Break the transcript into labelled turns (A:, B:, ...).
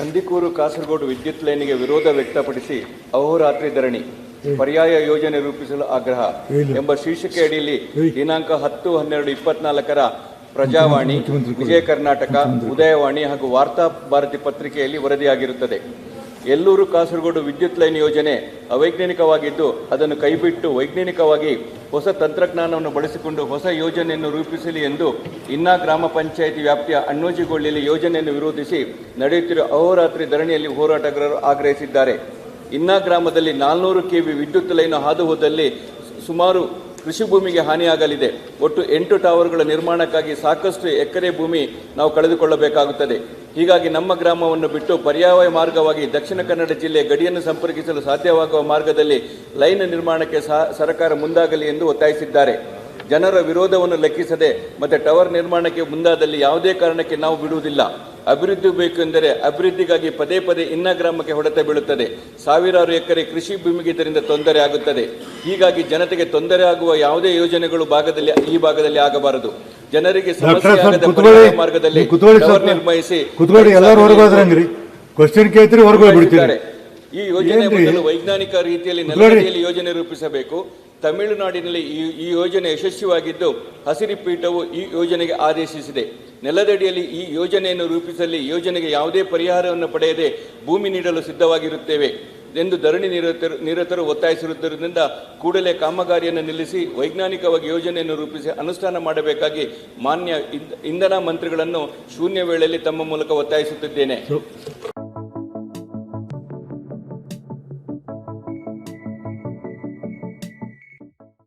A: ನಂದಿಕೂರು ಕಾಸರಗೋಡು ವಿದ್ಯುತ್ ಲೈನಿಗೆ ವಿರೋಧ ವ್ಯಕ್ತಪಡಿಸಿ ಅಹೋರಾತ್ರಿ ಧರಣಿ ಪರ್ಯಾಯ ಯೋಜನೆ ರೂಪಿಸಲು ಆಗ್ರಹ ಎಂಬ ಶೀರ್ಷಿಕೆ ಅಡಿಯಲ್ಲಿ ದಿನಾಂಕ ಹತ್ತು ಹನ್ನೆರಡು ಇಪ್ಪತ್ನಾಲ್ಕರ ಪ್ರಜಾವಾಣಿ ವಿಜಯ ಕರ್ನಾಟಕ ಉದಯವಾಣಿ ಹಾಗೂ ವಾರ್ತಾ ಭಾರತಿ ಪತ್ರಿಕೆಯಲ್ಲಿ ವರದಿಯಾಗಿರುತ್ತದೆ. ಎಲ್ಲೂರು ಕಾಸರಗೋಡು ವಿದ್ಯುತ್ ಲೈನ್ ಯೋಜನೆ ಅವೈಜ್ಞಾನಿಕವಾಗಿದ್ದು, ಅದನ್ನು ಕೈಬಿಟ್ಟು ವೈಜ್ಞಾನಿಕವಾಗಿ ಹೊಸ ತಂತ್ರಜ್ಞಾನವನ್ನು ಬಳಸಿಕೊಂಡು ಹೊಸ ಯೋಜನೆಯನ್ನು ರೂಪಿಸಲಿ ಎಂದು ಇನ್ನಾ ಗ್ರಾಮ ಪಂಚಾಯಿತಿ ವ್ಯಾಪ್ತಿಯ ಅಣ್ಣೋಜಿಗೊಳ್ಳಿಯಲ್ಲಿ ಯೋಜನೆಯನ್ನು ವಿರೋಧಿಸಿ ನಡೆಯುತ್ತಿರುವ ಅಹೋರಾತ್ರಿ ಧರಣಿಯಲ್ಲಿ ಹೋರಾಟಗಾರರು ಆಗ್ರಹಿಸಿದ್ದಾರೆ. ಇನ್ನಾ ಗ್ರಾಮದಲ್ಲಿ ನಾಲ್ನೂರು ಕೆ ಬಿ ವಿದ್ಯುತ್ ಲೈನ್ ಹಾದು ಹೋದಲ್ಲಿ ಸುಮಾರು ಕೃಷಿ ಭೂಮಿಗೆ ಹಾನಿಯಾಗಲಿದೆ. ಒಟ್ಟು ಎಂಟು ಟವರ್ಗಳ ನಿರ್ಮಾಣಕ್ಕಾಗಿ ಸಾಕಷ್ಟು ಎಕರೆ ಭೂಮಿ ನಾವು ಕಳೆದುಕೊಳ್ಳಬೇಕಾಗುತ್ತದೆ. ಹೀಗಾಗಿ ನಮ್ಮ ಗ್ರಾಮವನ್ನು ಬಿಟ್ಟು ಪರ್ಯಾಯ ಮಾರ್ಗವಾಗಿ ದಕ್ಷಿಣ ಕನ್ನಡ ಜಿಲ್ಲೆ ಗಡಿಯನ್ನು ಸಂಪರ್ಕಿಸಲು ಸಾಧ್ಯವಾಗುವ ಮಾರ್ಗದಲ್ಲಿ ಲೈನ್ ನಿರ್ಮಾಣಕ್ಕೆ ಸರ್ಕಾರ ಮುಂದಾಗಲಿ ಎಂದು ಒತ್ತಾಯಿಸಿದ್ದಾರೆ. ಜನರ ವಿರೋಧವನ್ನು ಲೆಕ್ಕಿಸದೆ ಮತ್ತೆ ಟವರ್ ನಿರ್ಮಾಣಕ್ಕೆ ಮುಂದಾದಲ್ಲಿ ಯಾವುದೇ ಕಾರಣಕ್ಕೆ ನಾವು ಬಿಡುವುದಿಲ್ಲ. ಅಭಿವೃದ್ಧಿ ಬೇಕು ಎಂದರೆ ಅಭಿವೃದ್ಧಿಗಾಗಿ ಪದೇ ಪದೇ ಇನ್ನ ಗ್ರಾಮಕ್ಕೆ ಹೊಡೆತ ಬೀಳುತ್ತದೆ. ಸಾವಿರಾರು ಎಕರೆ ಕೃಷಿ ಭೂಮಿಗೆ ಇದರಿಂದ ತೊಂದರೆ ಆಗುತ್ತದೆ. ಹೀಗಾಗಿ ಜನತೆಗೆ ತೊಂದರೆ ಆಗುವ ಯಾವುದೇ ಯೋಜನೆಗಳು ಭಾಗದಲ್ಲಿ, ಈ ಭಾಗದಲ್ಲಿ ಆಗಬಾರದು. ಜನರಿಗೆ ಸಮಸ್ಯೆ ಮಾರ್ಗದಲ್ಲಿ
B: ಕುತ್ಕೊಳ್ಳಿ ಎಲ್ಲರೂ ಕ್ವಶನ್ ಕೇಳ್ತೀರಿ
A: ಈ ಯೋಜನೆ ಮೊದಲು ವೈಜ್ಞಾನಿಕ ರೀತಿಯಲ್ಲಿ ನೆಲಗಡಿಯಲ್ಲಿ ಯೋಜನೆ ರೂಪಿಸಬೇಕು. ತಮಿಳುನಾಡಿನಲ್ಲಿ ಈ ಈ ಯೋಜನೆ ಯಶಸ್ವಿಯಾಗಿದ್ದು ಹಸಿರಿ ಪೀಠವು ಈ ಯೋಜನೆಗೆ ಆದೇಶಿಸಿದೆ. ನೆಲದಡಿಯಲ್ಲಿ ಈ ಯೋಜನೆಯನ್ನು ರೂಪಿಸಲಿ ಯೋಜನೆಗೆ ಯಾವುದೇ ಪರಿಹಾರವನ್ನು ಪಡೆಯದೆ ಭೂಮಿ ನೀಡಲು ಸಿದ್ಧವಾಗಿರುತ್ತೇವೆ. ಎಂದು ಧರಣಿ ನಿರತರು ನಿರತರು ಒತ್ತಾಯಿಸಿರುವುದರಿಂದ ಕೂಡಲೇ ಕಾಮಗಾರಿಯನ್ನು ನಿಲ್ಲಿಸಿ ವೈಜ್ಞಾನಿಕವಾಗಿ ಯೋಜನೆಯನ್ನು ರೂಪಿಸಿ ಅನುಷ್ಠಾನ ಮಾಡಬೇಕಾಗಿ ಮಾನ್ಯ ಇಂಧ- ಇಂಧನ ಮಂತ್ರಿಗಳನ್ನು ಶೂನ್ಯ ವೇಳೆಯಲ್ಲಿ ತಮ್ಮ ಮೂಲಕ ಒತ್ತಾಯಿಸುತ್ತಿದ್ದೇನೆ.